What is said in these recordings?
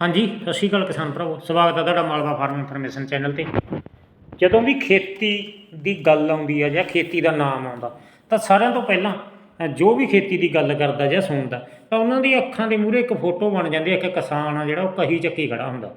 ਹਾਂਜੀ, ਸਤਿ ਸ਼੍ਰੀ ਅਕਾਲ ਕਿਸਾਨ ਭਰਾਵੋ, ਸਵਾਗਤ ਹੈ ਤੁਹਾਡਾ ਮਾਲਵਾ ਫਾਰਮ ਇਨਫੋਰਮੇਸ਼ਨ ਚੈਨਲ ਤੇ। ਜਦੋਂ ਵੀ ਖੇਤੀ ਦੀ ਗੱਲ ਆਉਂਦੀ ਹੈ ਜਾਂ ਖੇਤੀ ਦਾ ਨਾਮ ਆਉਂਦਾ, ਤਾਂ ਸਾਰਿਆਂ ਤੋਂ ਪਹਿਲਾਂ ਜੋ ਵੀ ਖੇਤੀ ਦੀ ਗੱਲ ਕਰਦਾ ਜਾਂ ਸੁਣਦਾ, ਤਾਂ ਉਹਨਾਂ ਦੀ ਅੱਖਾਂ ਦੇ ਮੂਹਰੇ ਇੱਕ ਫੋਟੋ ਬਣ ਜਾਂਦੀ ਹੈ ਕਿ ਕਿਸਾਨ ਆ ਜਿਹੜਾ ਉਹ ਕਹੀ ਚੱਕੀ ਖੜਾ ਹੁੰਦਾ।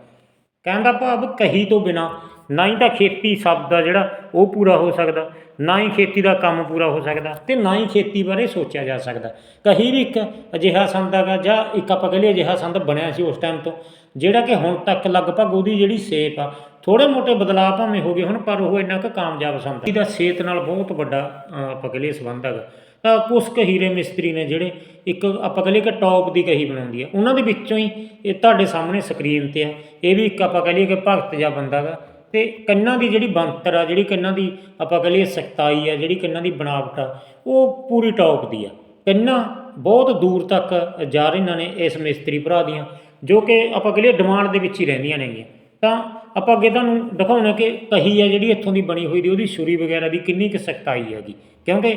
ਕਹਿੰਦਾ ਭਾਵ ਕਹੀ ਤੋਂ ਬਿਨਾ ਨਾ ਹੀ ਤਾਂ ਖੇਤੀ ਸ਼ਬਦ ਆ ਜਿਹੜਾ ਉਹ ਪੂਰਾ ਹੋ ਸਕਦਾ, ਨਾ ਹੀ ਖੇਤੀ ਦਾ ਕੰਮ ਪੂਰਾ ਹੋ ਸਕਦਾ ਤੇ ਨਾ ਹੀ ਖੇਤੀ ਬਾਰੇ ਸੋਚਿਆ ਜਾ ਸਕਦਾ। ਕਹੀ ਵੀ ਇੱਕ ਅਜਿਹਾ ਸੰਦ ਹੈਗਾ ਜਾਂ ਇੱਕ ਆਪਾਂ ਕਹ ਲਈਏ ਅਜਿਹਾ ਸੰਦ ਬਣਿਆ ਸੀ ਉਸ ਟਾਈਮ ਤੋਂ, ਜਿਹੜਾ ਕਿ ਹੁਣ ਤੱਕ ਲਗਭਗ ਉਹਦੀ ਜਿਹੜੀ ਸੇਪ ਆ ਥੋੜੇ ਮੋਟੇ ਬਦਲਾਅ ਭਾਵੇਂ ਹੋ ਗਏ ਹੁਣ, ਪਰ ਉਹ ਇੰਨਾ ਕੁ ਕਾਮਯਾਬ ਸੰਦ ਇਹਦਾ ਸਿਹਤ ਨਾਲ ਬਹੁਤ ਵੱਡਾ ਆਪਾਂ ਕਹ ਲਈਏ ਸੰਬੰਧ ਹੈਗਾ। ਤਾਂ ਕੁਛ ਕੁ ਹੀਰੇ ਮਿਸਤਰੀ ਨੇ ਜਿਹੜੇ ਇੱਕ ਆਪਾਂ ਕਹ ਲਈਏ ਕਿ ਟੌਪ ਦੀ ਕਹੀ ਬਣਾਉਂਦੀ ਆ, ਉਹਨਾਂ ਦੇ ਵਿੱਚੋਂ ਹੀ ਇਹ ਤੁਹਾਡੇ ਸਾਹਮਣੇ ਸਕਰੀਨ ਤੇ ਆ। ਇਹ ਵੀ ਇੱਕ ਆਪਾਂ ਕਹ ਲਈਏ ਕਿ ਭਗਤ ਜਿਹਾ ਬੰਦਾ ਗਾ ਤੇ ਕੰਨਾਂ ਦੀ ਜਿਹੜੀ ਬਣਤਰ ਆ, ਜਿਹੜੀ ਕੰਨਾਂ ਦੀ ਆਪਾਂ ਕਹ ਲਈਏ ਸਖਤਾਈ ਆ, ਜਿਹੜੀ ਕੰਨਾਂ ਦੀ ਬਣਾਵਟ ਆ, ਉਹ ਪੂਰੀ ਟੌਪ ਦੀ ਆ। ਕੰਨਾਂ ਬਹੁਤ ਦੂਰ ਤੱਕ ਜਾ ਰਹੀਆਂ ਨੇ ਇਸ ਮਿਸਤਰੀ ਭਰਾ ਦੀਆਂ, ਜੋ ਕਿ ਆਪਾਂ ਕਹ ਲਈਏ ਡਿਮਾਂਡ ਦੇ ਵਿੱਚ ਹੀ ਰਹਿੰਦੀਆਂ ਨੇਗੀਆਂ ਤਾਂ ਆਪਾਂ ਅੱਗੇ ਤੁਹਾਨੂੰ ਦਿਖਾਉਣਾ ਕਿ ਕਹੀ ਆ ਜਿਹੜੀ ਇੱਥੋਂ ਦੀ ਬਣੀ ਹੋਈ ਦੀ, ਉਹਦੀ ਛੁਰੀ ਵਗੈਰਾ ਦੀ ਕਿੰਨੀ ਕੁ ਸਖਤਾਈ ਹੈਗੀ ਕਿਉਂਕਿ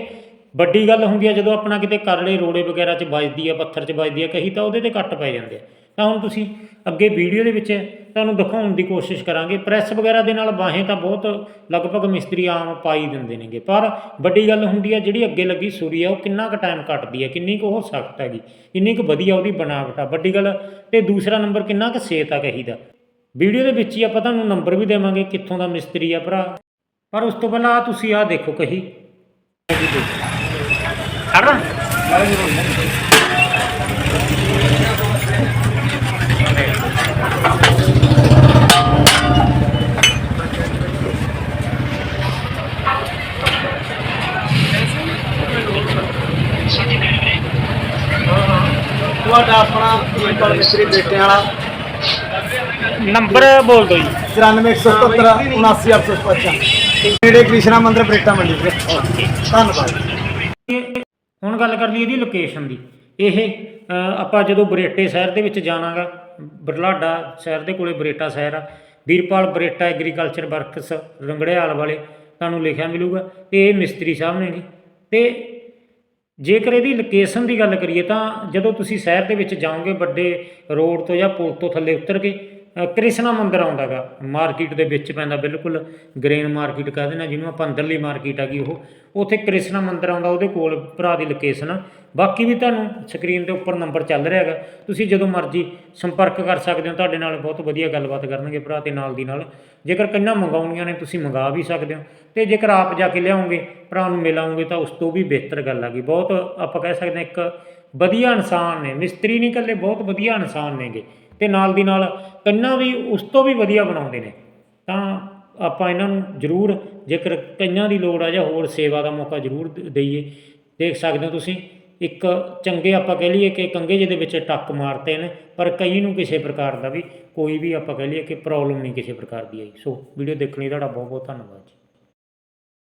ਵੱਡੀ ਗੱਲ ਹੁੰਦੀ ਆ, ਜਦੋਂ ਆਪਣਾ ਕਿਤੇ ਕਰਲੇ ਰੋੜੇ ਵਗੈਰਾ 'ਚ ਵੱਜਦੀ ਆ, ਪੱਥਰ 'ਚ ਵੱਜਦੀ ਆ, ਕਹੀ ਤਾਂ ਉਹਦੇ ਤੇ ਕੱਟ ਪੈ ਜਾਂਦੇ ਆ। ਤਾਂ ਹੁਣ ਤੁਸੀਂ ਅੱਗੇ ਵੀਡੀਓ ਦੇ ਵਿੱਚ ਤੁਹਾਨੂੰ ਦਿਖਾਉਣ ਦੀ ਕੋਸ਼ਿਸ਼ ਕਰਾਂਗੇ। ਪ੍ਰੈਸ ਵਗੈਰਾ ਦੇ ਨਾਲ ਬਾਹੇ ਤਾਂ ਬਹੁਤ ਲਗਭਗ ਮਿਸਤਰੀ ਆਮ ਪਾਈ ਦਿੰਦੇ ਨੇਗੇ। ਪਰ ਵੱਡੀ ਗੱਲ ਹੁੰਦੀ ਆ, ਜਿਹੜੀ ਅੱਗੇ ਲੱਗੀ ਸੂਰੀ ਆ, ਉਹ ਕਿੰਨਾ ਕੁ ਟਾਈਮ ਕੱਟਦੀ ਹੈ ਕਿੰਨੀ ਕੁ ਉਹ ਸਖਤ ਹੈਗੀ, ਕਿੰਨੀ ਕੁ ਵਧੀਆ ਉਹਦੀ ਬਣਾਵਟ ਆ। ਵੱਡੀ ਗੱਲ, ਤੇ ਦੂਸਰਾ ਨੰਬਰ ਕਿੰਨਾ ਕੁ ਸੇਤ ਆ ਕਹੀ ਦਾ ਵੀਡੀਓ ਦੇ ਵਿੱਚ ਹੀ ਆਪਾਂ ਤੁਹਾਨੂੰ ਨੰਬਰ ਵੀ ਦੇਵਾਂਗੇ, ਕਿੱਥੋਂ ਦਾ ਮਿਸਤਰੀ ਆ ਭਰਾ। ਪਰ ਉਸ ਤੋਂ ਪਹਿਲਾਂ ਆਹ ਤੁਸੀਂ ਆਹ ਦੇਖੋ ਕਹੀ। ਖੜਾ ਤੁਹਾਡਾ ਆਪਣਾ ਦੀਪਲ ਮਿਸਤਰੀ ਬੇਟਿਆਂ ਵਾਲਾ। ਨੰਬਰ ਬੋਲ ਦਿਓ ਜੀ। 9477 79855 ਨੇੜੇ ਕ੍ਰਿਸ਼ਨਾ ਮੰਦਿਰ ਬਰੇਟਾ ਮੰਡੀ ਵੀਰੇ ਧੰਨਵਾਦ। ਹੁਣ ਗੱਲ ਕਰ ਲਈ ਇਹਦੀ ਲੋਕੇਸ਼ਨ ਦੀ। ਇਹ ਆਪਾਂ ਜਦੋਂ ਬਰੇਟੇ ਸ਼ਹਿਰ ਦੇ ਵਿੱਚ ਜਾਣਾਗਾ ਬਰਲਾਡਾ ਸ਼ਹਿਰ ਦੇ ਕੋਲੇ ਬਰੇਟਾ ਸ਼ਹਿਰ ਆ। ਵੀਰਪਾਲ ਬਰੇਟਾ ਐਗਰੀਕਲਚਰ ਵਰਕਸ ਰੰਗੜਿਆਲ ਵਾਲੇ ਤੁਹਾਨੂੰ ਲਿਖਿਆ ਮਿਲੂਗਾ। ਤੇ ਇਹ ਮਿਸਤਰੀ ਸਾਹਿਬ ਨੇ ਜੀ ਤੇ ਜੇਕਰ ਇਹਦੀ ਲੋਕੇਸ਼ਨ ਦੀ ਗੱਲ ਕਰੀਏ ਤਾਂ ਜਦੋਂ ਤੁਸੀਂ ਸ਼ਹਿਰ ਦੇ ਵਿੱਚ ਜਾਓਗੇ ਵੱਡੇ ਰੋਡ ਤੋਂ ਜਾਂ ਪੁਲ ਤੋਂ ਥੱਲੇ ਉਤਰ ਕੇ ਕ੍ਰਿਸ਼ਨਾ ਮੰਦਿਰ ਆਉਂਦਾਗਾ ਮਾਰਕੀਟ ਦੇ ਵਿੱਚ ਪੈਂਦਾ ਬਿਲਕੁਲ ਗ੍ਰੇਨ ਮਾਰਕੀਟ ਕਹਿੰਦੇ ਨੇ ਜਿਹਨੂੰ ਆਪਾਂ ਅੰਦਰਲੀ ਮਾਰਕੀਟ ਗਈ ਉਹ। ਉੱਥੇ ਕ੍ਰਿਸ਼ਨਾ ਮੰਦਿਰ ਆਉਂਦਾ, ਉਹਦੇ ਕੋਲ ਭਰਾ ਦੀ ਲੋਕੇਸ਼ਨ ਆ। ਬਾਕੀ ਵੀ ਤੁਹਾਨੂੰ ਸਕਰੀਨ ਦੇ ਉੱਪਰ ਨੰਬਰ ਚੱਲ ਰਿਹਾ ਹੈਗਾ, ਤੁਸੀਂ ਜਦੋਂ ਮਰਜ਼ੀ ਸੰਪਰਕ ਕਰ ਸਕਦੇ ਹੋ, ਤੁਹਾਡੇ ਨਾਲ ਬਹੁਤ ਵਧੀਆ ਗੱਲਬਾਤ ਕਰਨਗੇ ਭਰਾ ਤੇ ਨਾਲ ਦੀ ਨਾਲ। ਜੇਕਰ ਕੰਨਾਂ ਮੰਗਾਉਣੀਆਂ ਨੇ, ਤੁਸੀਂ ਮੰਗਾ ਵੀ ਸਕਦੇ ਹੋ। ਤੇ ਜੇਕਰ ਆਪ ਜਾ ਕੇ ਲਿਆਓਗੇ, ਭਰਾ ਨੂੰ ਮਿਲਾਉਂਗੇ ਤਾਂ ਉਸ ਤੋਂ ਵੀ ਬਿਹਤਰ ਗੱਲ ਹੈਗੀ ਬਹੁਤ ਆਪਾਂ ਕਹਿ ਸਕਦੇ ਹਾਂ ਇੱਕ ਵਧੀਆ ਇਨਸਾਨ ਨੇ, ਮਿਸਤਰੀ ਨਹੀਂ ਇਕੱਲੇ, ਬਹੁਤ ਵਧੀਆ ਇਨਸਾਨ ਨੇਗੇ। ਤੇ ਨਾਲ ਦੀ ਨਾਲ ਕੰਨਾਂ ਵੀ ਉਸ ਤੋਂ ਵੀ ਵਧੀਆ ਬਣਾਉਂਦੇ ਨੇ। ਤਾਂ ਆਪਾਂ ਇਹਨਾਂ ਨੂੰ ਜ਼ਰੂਰ ਜੇਕਰ ਕਈਆਂ ਦੀ ਲੋੜ ਆ ਜਾਂ ਹੋਰ ਸੇਵਾ ਦਾ ਮੌਕਾ ਜ਼ਰੂਰ ਦ- ਦਈਏ, ਦੇਖ ਸਕਦੇ ਹੋ ਤੁਸੀਂ, ਇੱਕ ਚੰਗੇ ਆਪਾਂ ਕਹਿ ਲਈਏ ਕਿ ਕੰਗੇ ਜਿਹਦੇ ਵਿੱਚ ਟੱਕ ਮਾਰਤੇ ਨੇ, ਪਰ ਕਈ ਨੂੰ ਕਿਸੇ ਪ੍ਰਕਾਰ ਦਾ ਵੀ ਕੋਈ ਵੀ ਆਪਾਂ ਕਹਿ ਲਈਏ ਕਿ ਪ੍ਰੋਬਲਮ ਨਹੀਂ ਕਿਸੇ ਪ੍ਰਕਾਰ ਦੀ ਆਈ। ਸੋ ਵੀਡੀਓ ਦੇਖਣ ਲਈ ਤੁਹਾਡਾ ਬਹੁਤ ਬਹੁਤ ਧੰਨਵਾਦ ਜੀ।